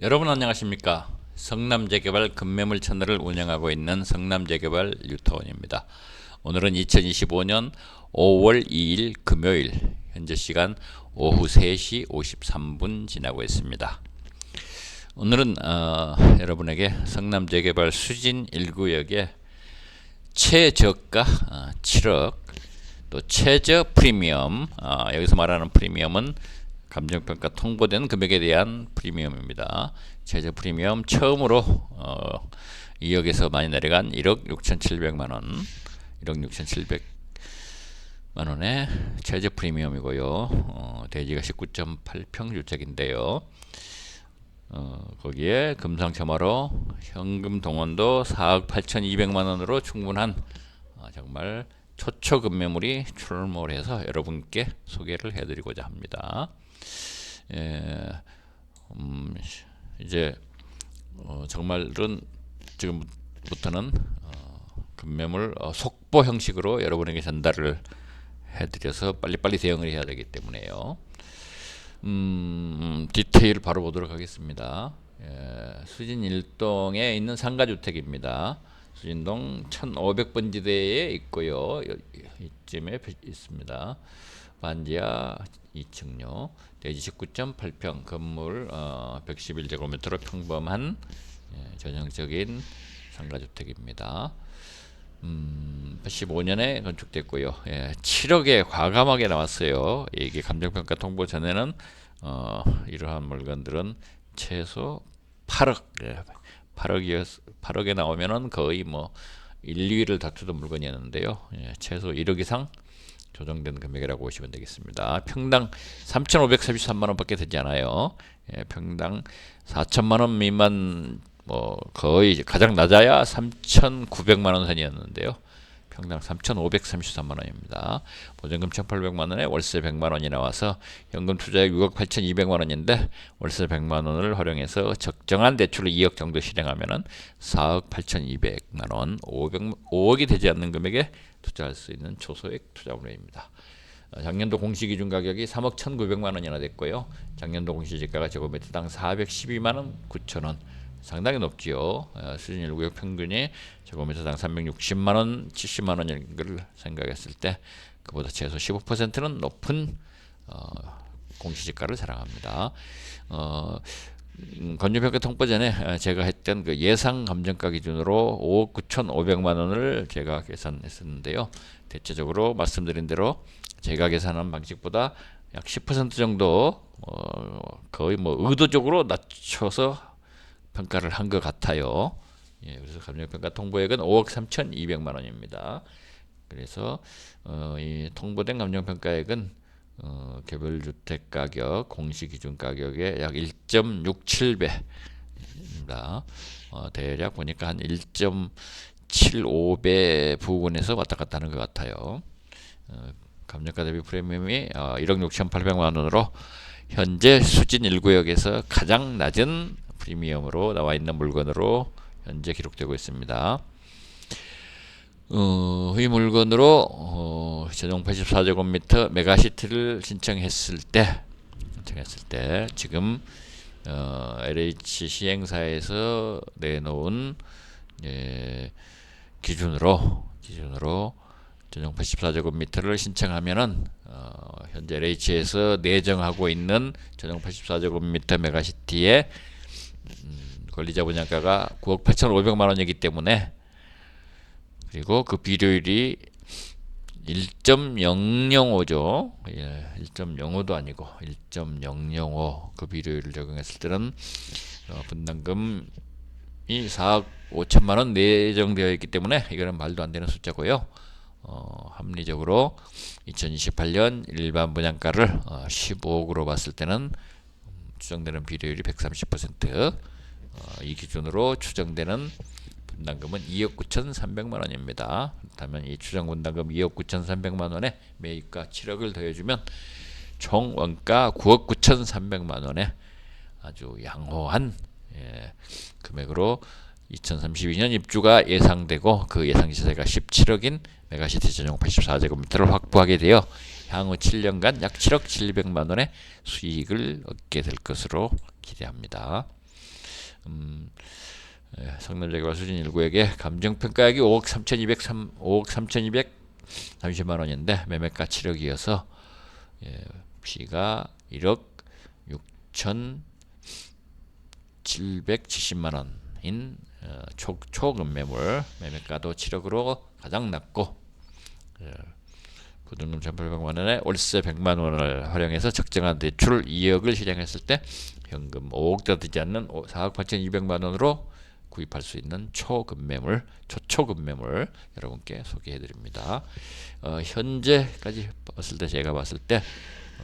여러분 안녕하십니까? 성남재개발 금매물 채널을 운영하고 있는 성남재개발 유타원입니다. 오늘은 2025년 5월 2일 금요일 현재 시간 오후 3시 53분 지나고 있습니다. 오늘은 어, 여러분에게 성남재개발 수진 1구역의 최저가 어, 7억 또 최저 프리미엄 어, 여기서 말하는 프리미엄은 감정평가 통보된 금액에 대한 프리미엄입니다. 최저 프리미엄 처음으로 어, 2억에서 많이 내려간 1억 6,700만 원, 1억 6,700만 원의 최저 프리미엄이고요. 어, 대지가 19.8평 주택인데요. 어, 거기에 금상첨화로 현금 동원도 4억 8,200만 원으로 충분한 어, 정말 초초 금매물이 출몰해서 여러분께 소개를 해드리고자 합니다. 예, 음, 이제 어, 정말은 지금부터는 어, 금매물 어, 속보 형식으로 여러분에게 전달을 해드려서 빨리빨리 대응을 해야 되기 때문에요. 음, 디테일 바로 보도록 하겠습니다. 예, 수진 일동에 있는 상가주택입니다. 수진동 1500번 지대에 있고요. 여- 이쯤에 있습니다. 반지하 2층요. 대지 19.8평 건물 어, 111제곱미터로 평범한 예, 전형적인 상가주택입니다. 음, 85년에 건축됐고요. 예, 7억에 과감하게 나왔어요. 이게 감정평가 통보 전에는 어, 이러한 물건들은 최소 8억, 예, 8억이었, 8억에 나오면은 거의 뭐 1, 2위를 다투던 물건이었는데요. 예, 최소 1억 이상 조정된 금액이라고 보시면 되겠습니다. 평당 3,533만 원밖에 되지 않아요. 예, 평당 4천만 원 미만 뭐 거의 가장 낮아야 3,900만 원 선이었는데요. 평당 3,533만 원입니다. 보증금 1,800만 원에 월세 100만 원이 나와서 현금 투자액 6억 8,200만 원인데 월세 100만 원을 활용해서 적정한 대출을 2억 정도 실행하면은 4억 8,200만 원, 500, 5억이 되지 않는 금액에 투자할 수 있는 초소액 투자금액입니다. 어, 작년도 공시기준 가격이 3억 1,900만 원이나 됐고요. 작년도 공시지가가 제곱미터당 412만 원 9천 원. 상당히 높지요. 어, 수준 1 구역 평균이 제곱미터당 360만 원, 70만 원인 걸 생각했을 때 그보다 최소 15%는 높은 어, 공시지가를 자랑합니다. 어, 음, 건조평가 통보 전에 어, 제가 했던 그 예상 감정가 기준으로 5억 9,500만 원을 제가 계산했었는데요. 대체적으로 말씀드린 대로 제가 계산한 방식보다 약 10% 정도 어, 거의 뭐 의도적으로 낮춰서 평가를 한 것 같아요. 예, 그래서 감정평가 통보액은 5억 3,200만 원입니다. 그래서 어, 이 통보된 감정평가액은 어, 개별 주택 가격 공시 기준 가격의 약 1.67배입니다. 어, 대략 보니까 한 1.75배 부근에서 왔다 갔다 하는 것 같아요. 어, 감정가 대비 프리미엄이 어, 1억 6,800만 원으로 현재 수진 1구역에서 가장 낮은 프리미엄으로 나와 있는 물건으로 현재 기록되고 있습니다. 어, 이 물건으로 어, 전용 84제곱미터 메가시티를 신청했을 때 신청했을 때 지금 어, LH 시행사에서 내놓은 예, 기준으로 기준으로 전용 84제곱미터를 신청하면은 어, 현재 LH에서 내정하고 있는 전용 84제곱미터 메가시티의 음, 권리자 분양가가 9억 8,500만 원이기 때문에 그리고 그 비료율이 1.005죠. 예, 1.05도 아니고 1.005그 비료율을 적용했을 때는 어, 분담금이 4억 5천만 원 내정되어 있기 때문에 이거는 말도 안 되는 숫자고요. 어, 합리적으로 2028년 일반 분양가를 어, 15억으로 봤을 때는 음, 추정되는 비료율이 130%, 어, 이 기준으로 추정되는 분담금은 2억 9,300만 원입니다. 그렇다면 이 추정 분담금 2억 9,300만 원에 매입가 7억을 더해주면 총 원가 9억 9,300만 원에 아주 양호한 예, 금액으로 2032년 입주가 예상되고 그 예상 시세가 17억인 메가시티 전용 84제곱미터를 확보하게 되어 향후 7년간 약 7억 700만 원의 수익을 얻게 될 것으로 기대합니다. 음, 예, 성남재개발 수진 1구에게 감정평가액이 5억 3,203 5억 3,230만 원인데 매매가 7억이어서 예, P가 1억 6천 770만 원인 어, 초, 초급매물 매매가도 7억으로 가장 낮고 예, 부등금 1,800만 원에 월세 100만 원을 활용해서 적정한 대출 2억을 실행했을 때 현금 5억도 되지 않는 4억 8,200만 원으로 구입할 수 있는 초급매물, 초초급매물 여러분께 소개해드립니다. 어, 현재까지 봤을 때 제가 봤을 때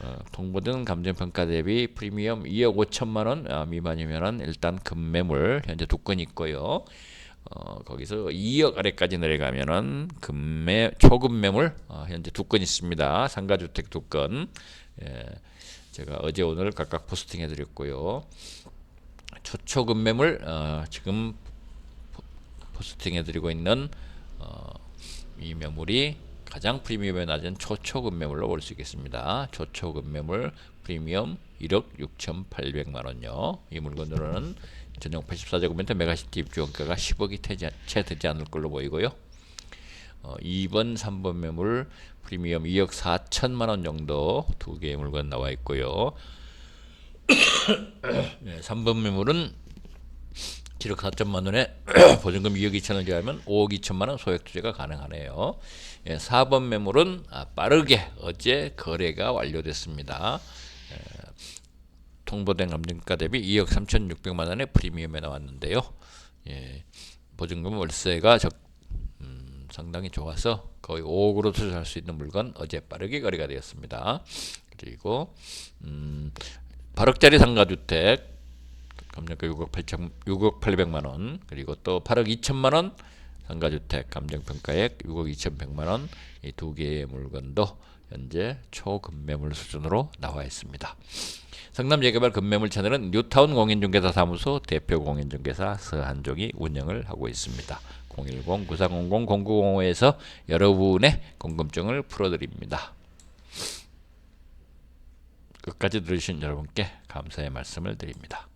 어, 동보등 감정평가 대비 프리미엄 2억 5천만 원 어, 미만이면은 일단 급매물 현재 두 건 있고요. 어, 거기서 2억 아래까지 내려가면은 금매 초급매물 어, 현재 두 건 있습니다. 상가주택 두 건. 예, 제가 어제 오늘 각각 포스팅해 드렸고요. 초초급매물 어, 지금 포- 포스팅해 드리고 있는 어, 이 매물이 가장 프리미엄이 낮은 초초급매물로 볼 수 있겠습니다. 초초급매물 프리미엄 1억 6,800만 원요. 이 물건으로는 전용 84제곱미터 메가시티 입주원가가 10억이 되지, 채 되지 않을 걸로 보이고요. 어, 2번, 3번 매물 프리미엄 2억 4천만 원 정도 두 개의 물건 나와 있고요. 네, 3번 매물은 7억 4천만 원에 보증금 2억 2천 원 제하면 5억 2천만 원 소액 투자가 가능하네요. 예, 4번 매물은 아, 빠르게 어제 거래가 완료됐습니다. 예, 통보된 감정가 대비 2억 3,600만 원의 프리미엄에 나왔는데요. 예, 보증금 월세가 적, 음, 상당히 좋아서 거의 5억으로 투자할 수 있는 물건 어제 빠르게 거래가 되었습니다. 그리고 음, 8억짜리 상가주택 감정가 6억 8천 6억 800만 원 그리고 또 8억 2천만 원 상가주택 감정평가액 6억 2,100만 원 이 두 개의 물건도 현재 초급매물 수준으로 나와 있습니다. 성남 재개발 급매물 채널은 뉴타운 공인중개사 사무소 대표 공인중개사 서한종이 운영을 하고 있습니다. 010-9400-0905에서 여러분의 궁금증을 풀어드립니다. 끝까지 들으신 여러분께 감사의 말씀을 드립니다.